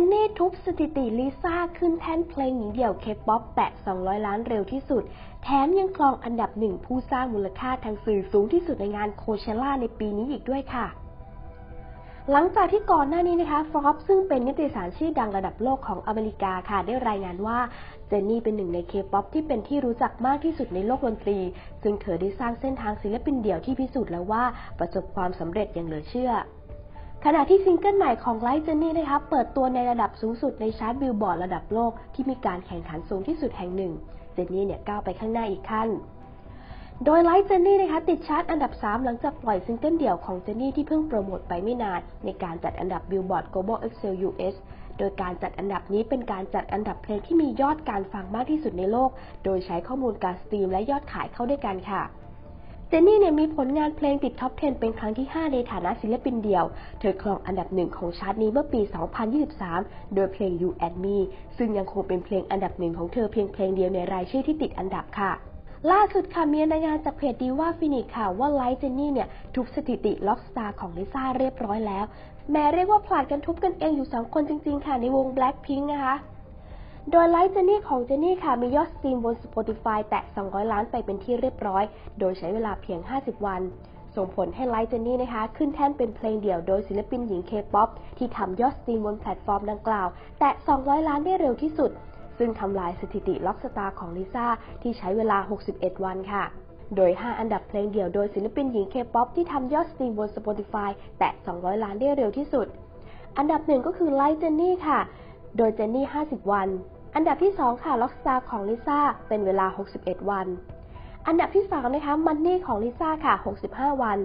นนี่ทุบสถิติลิซ่าขึ้นแท่นเพลงหญิงเดี่ยวเคป๊อปแตะ 200 ล้านเร็วที่สุด แถมยังครองอันดับหนึ่งผู้สร้างมูลค่าทางสื่อสูงที่สุดในงานโคเชล่าในปีนี้อีกด้วยค่ะ หลังจากที่ก่อนหน้านี้นะคะฟรอปซึ่งเป็นนิตยสารชื่อดังระดับโลกของอเมริกาค่ะ ได้รายงานว่าเจนนี่เป็นหนึ่งในเคป๊อปที่เป็นที่รู้จักมากที่สุดในโลกดนตรี ซึ่งเธอได้สร้างเส้นทางศิลปินเดี่ยวที่พิสูจน์แล้วว่าประสบความสำเร็จอย่างเหลือเชื่อ ขณะที่ซิงเกิลใหม่ของไลท์เจนนี่นะคะเปิดตัวในระดับสูงสุดในชาร์ตบิลบอร์ดระดับโลกที่มีการแข่งขันสูงที่สุดแห่งหนึ่ง เจนนี่เนี่ยก้าวไปข้างหน้าอีกขั้น โดยไลท์เจนนี่นะคะติดชาร์ตอันดับ 3 หลังจากปล่อยซิงเกิลเดี่ยวของเจนนี่ที่เพิ่งโปรโมทไปไม่นาน ในการจัดอันดับบิลบอร์ด Global Excel US โดยการจัดอันดับนี้เป็นการจัดอันดับเพลงที่มียอดการฟังมากที่สุดในโลก โดยใช้ข้อมูลการสตรีมและยอดขายเข้าด้วยกันค่ะ เจนนี่เนี่ยมีผลงานเพลงติดท็อป 10 เป็นครั้งที่ 5 ในฐานะศิลปินเดี่ยว เธอครองอันดับหนึ่งของชาร์ตนี้เมื่อปี 2023 โดยเพลง You and Me ซึ่งยังคงเป็นเพลงอันดับหนึ่งของเธอเพียงเพลงเดียวในรายชื่อที่ติดอันดับค่ะล่าสุดค่ะมีรายงานจากเพจดีว่าฟินิกค่ะว่าไลท์เจนนี่เนี่ยทุบสถิติล็อกสตาร์ของลิซ่าเรียบร้อยแล้ว แม้เรียกว่าผลัดกันทุบกันเองอยู่2คนจริงๆค่ะในวง Blackpink นะคะ โดยไลฟ์เจนนี่ของเจนนี่ค่ะ มียอดสตรีมบน Spotify แตะ 200 ล้านไปเป็นที่เรียบร้อย โดยใช้เวลาเพียง 50 วัน ส่งผลให้ไลฟ์เจนนี่นะคะ ขึ้นแท่นเป็นเพลงเดี่ยวโดยศิลปินหญิงเคป๊อปที่ทำยอดสตรีมบนแพลตฟอร์มดังกล่าว แตะ 200 ล้านได้เร็วที่สุด ซึ่งทำลายสถิติล็อกสตาร์ของลิซ่าที่ใช้เวลา 61 วันค่ะโดย 5 อันดับเพลงเดี่ยวโดยศิลปินหญิงเคป๊อปที่ทำยอดสตรีมบน Spotify แตะ 200 ล้านได้เร็วที่สุด อันดับหนึ่งก็คือไลฟ์เจนนี่ค่ะ โดยเจนนี่ 50 วัน อันดับที่ 2 ค่ะล็อกสตาร์ของลิซ่าเป็นเวลา 61 วัน อันดับที่3นะคะมันนี่ของลิซ่าค่ะ 65 วัน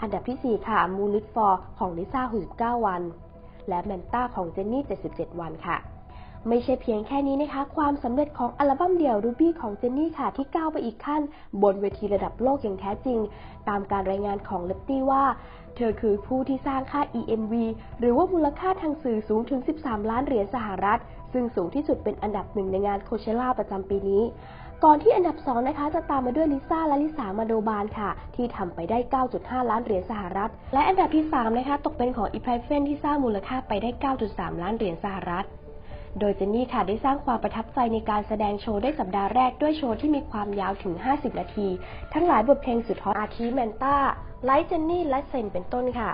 อันดับที่ 4 ค่ะมูลิตฟอร์ของลิซ่า69 วัน และแมนต้าของเจนนี่ 77 วันค่ะ ไม่ใช่เพียงแค่นี้นะคะ ความสำเร็จของอัลบั้มเดี่ยวรูบี้ของเจนนี่ค่ะ ที่ก้าวไปอีกขั้น บนเวทีระดับโลกอย่างแท้จริง ตามการรายงานของเลปตี้ว่า เธอคือผู้ที่สร้างค่า EMV หรือว่ามูลค่าทางสื่อสูงถึง 13 ล้านเหรียญสหรัฐ ซึ่งสูงที่สุดเป็นอันดับหนึ่งในงานโคเชล่าประจำปีนี้ก่อนที่อันดับ 2 นะคะ จะตามมาด้วยลิซ่าและลิสามาโดบานค่ะ ที่ทำไปได้ 9.5 ล้านเหรียญสหรัฐ และอันดับที่ 3 นะคะ ตกเป็นของอีไพรเฟนที่สร้างมูลค่าไปได้ 9.3 ล้านเหรียญสหรัฐ โดยเจนนี่ค่ะได้สร้างความประทับใจในการแสดงโชว์ได้สัปดาห์แรกด้วยโชว์ที่มีความยาวถึง 50 นาที ทั้งหลายบทเพลงสุดฮอตอาทิแมนต้าไลท์เจนนี่และเซนเป็นต้นค่ะ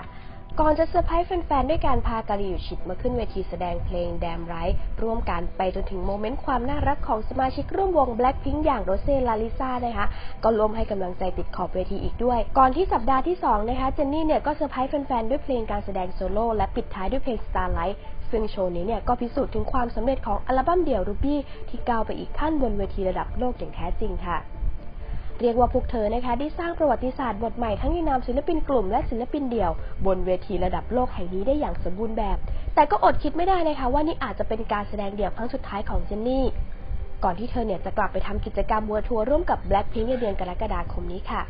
ก่อนจะเซอร์ไพรส์แฟนๆ ด้วยการพากาลิวชิดมาขึ้นเวทีแสดงเพลงแดมไรท์ร่วมกันไปจนถึงโมเมนต์ความน่ารักของสมาชิกร่วมวง Blackpink อย่างโรเซ่ลาลิซ่านะคะ ก็ร่วมให้กำลังใจติดขอบเวทีอีกด้วย ก่อนที่สัปดาห์ที่ 2 นะคะ เจนนี่เนี่ยก็เซอร์ไพรส์แฟนๆ ด้วยเพลงการแสดงโซโล่และปิดท้ายด้วยเพลง Starlight ซึ่งโชว์นี้เนี่ยก็พิสูจน์ถึงความสำเร็จของอัลบั้มเดี่ยวรูบี้ที่ก้าวไปอีกขั้นบนเวทีระดับโลกอย่างแท้จริงค่ะ เรียกว่าพวกเธอนะคะได้สร้างประวัติศาสตร์บทใหม่ทั้งในนามศิลปินกลุ่มและศิลปินเดี่ยว บนเวทีระดับโลกแห่งนี้ได้อย่างสมบูรณ์แบบ แต่ก็อดคิดไม่ได้นะคะว่านี่อาจจะเป็นการแสดงเดี่ยวครั้งสุดท้ายของเจนนี่ ก่อนที่เธอเนี่ยจะกลับไปทำกิจกรรมวัวทัวร์ร่วมกับ Blackpink ในเดือนกรกฎาคมนี้ค่ะ